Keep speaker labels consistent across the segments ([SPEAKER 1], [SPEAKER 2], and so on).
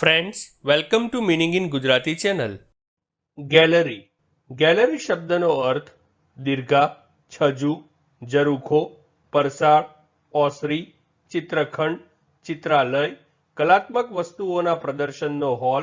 [SPEAKER 1] Friends welcome to meaning in Gujarati channel gallery gallery શબ્દનો અર્થ દીર્ઘા, છજુ, જરૂખો, પરસાળ, ઓસરી, ચિત્રખંડ, ચિત્રાલય, કલાત્મક વસ્તુઓના પ્રદર્શનનો હોલ,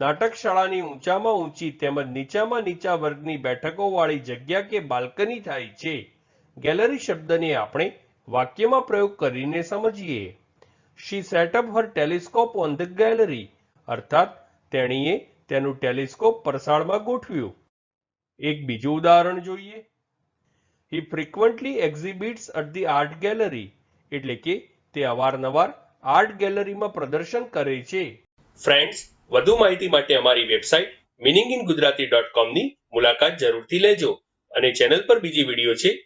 [SPEAKER 1] નાટકશાળાની ઊંચામાં ઊંચી તેમજ નીચામાં નીચા વર્ગની બેઠકોવાળી જગ્યા કે બાલ્કની થાય છે. ગેલેરી શબ્દને આપણે વાક્યમાં પ્રયોગ કરીને સમજીએ. She set up her telescope on the gallery અર્થાત, તેણીએ તેનું ટેલિસ્કોપ પરસાળમાં ગોઠવ્યું. એક બીજું ઉદાહરણ જોઈએ. He frequently exhibits at the art gallery એટલે કે તે અવારનવાર આર્ટ ગેલેરીમાં પ્રદર્શન કરે છે. ફ્રેન્ડ્સ વધુ માહિતી માટે અમારી website meaning in Gujarati dot કોમની મુલાકાત જરૂરથી લેજો અને ચેનલ પર બીજી વીડિયો છે